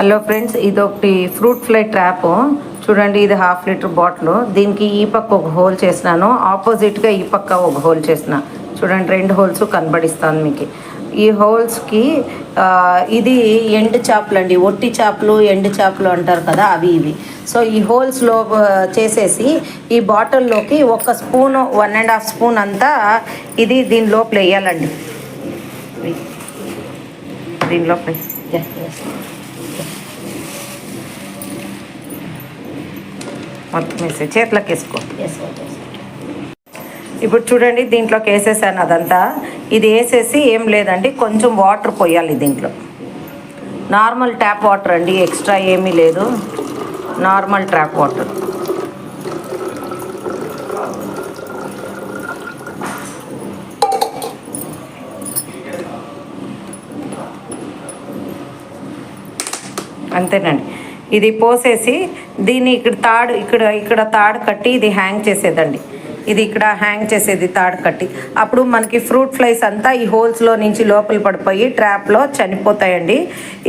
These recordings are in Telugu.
హలో ఫ్రెండ్స్ ఇది ఒకటి ఫ్రూట్ ఫ్లై ట్రాప్. చూడండి ఇది హాఫ్ లీటర్ బాటిల్. దీనికి ఈ పక్క ఒక హోల్ చేసినాను. ఆపోజిట్గా ఈ పక్క ఒక హోల్ చేసిన. చూడండి రెండు హోల్స్ కనబడిస్తాను మీకు. ఈ హోల్స్కి ఇది ఎండు చేపలు అండి ఒట్టి చేపలు ఎండు చేపలు అంటారు కదా అవి ఇవి. సో ఈ హోల్స్లో చేసేసి ఈ బాటిల్లోకి ఒక spoon one and half spoon అంతా ఇది దీని లోపల వేయాలండి. దీని లోపల మొత్తం వేసే చేతిలోకి వేసుకో. ఇప్పుడు చూడండి దీంట్లోకి వేసేసాను అదంతా. ఇది వేసేసి ఏం లేదండి కొంచెం వాటర్ పోయాలి దీంట్లో. నార్మల్ ట్యాప్ వాటర్ అండి ఎక్స్ట్రా ఏమీ లేదు. Normal tap water. అంతేనండి. ఇది పోసేసి దీన్ని ఇక్కడ తాడు ఇక్కడ ఇక్కడ తాడు కట్టి ఇది హ్యాంగ్ చేసేదండి. ఇది ఇక్కడ హ్యాంగ్ చేసేది తాడు కట్టి. అప్పుడు మనకి ఫ్రూట్ ఫ్లైస్ అంతా ఈ హోల్స్లో నుంచి లోపల పడిపోయి ట్రాప్లో చనిపోతాయండి.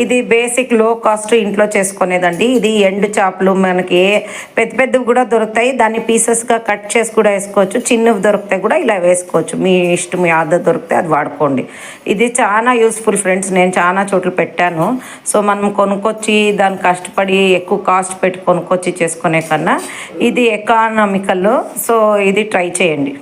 ఇది బేసిక్లో కాస్ట్ ఇంట్లో చేసుకునేదండి. ఇది ఎండు చేపలు మనకి ఏ పెద్ద పెద్దవి కూడా దొరుకుతాయి. దాన్ని పీసెస్గా కట్ చేసి కూడా వేసుకోవచ్చు. చిన్నవి దొరికితే కూడా ఇలా వేసుకోవచ్చు. మీ ఇష్టం మీ ఆర్డర్ దొరికితే అది వాడుకోండి. ఇది చాలా యూస్ఫుల్ ఫ్రెండ్స్ నేను చాలా చోట్ల పెట్టాను. సో మనం కొనుక్కొచ్చి దాన్ని కష్టపడి ఎక్కువ కాస్ట్ పెట్టి కొనుక్కొచ్చి చేసుకునే కన్నా ఇది ఎకానమికల్లో సో ఇది ట్రై చేయండి.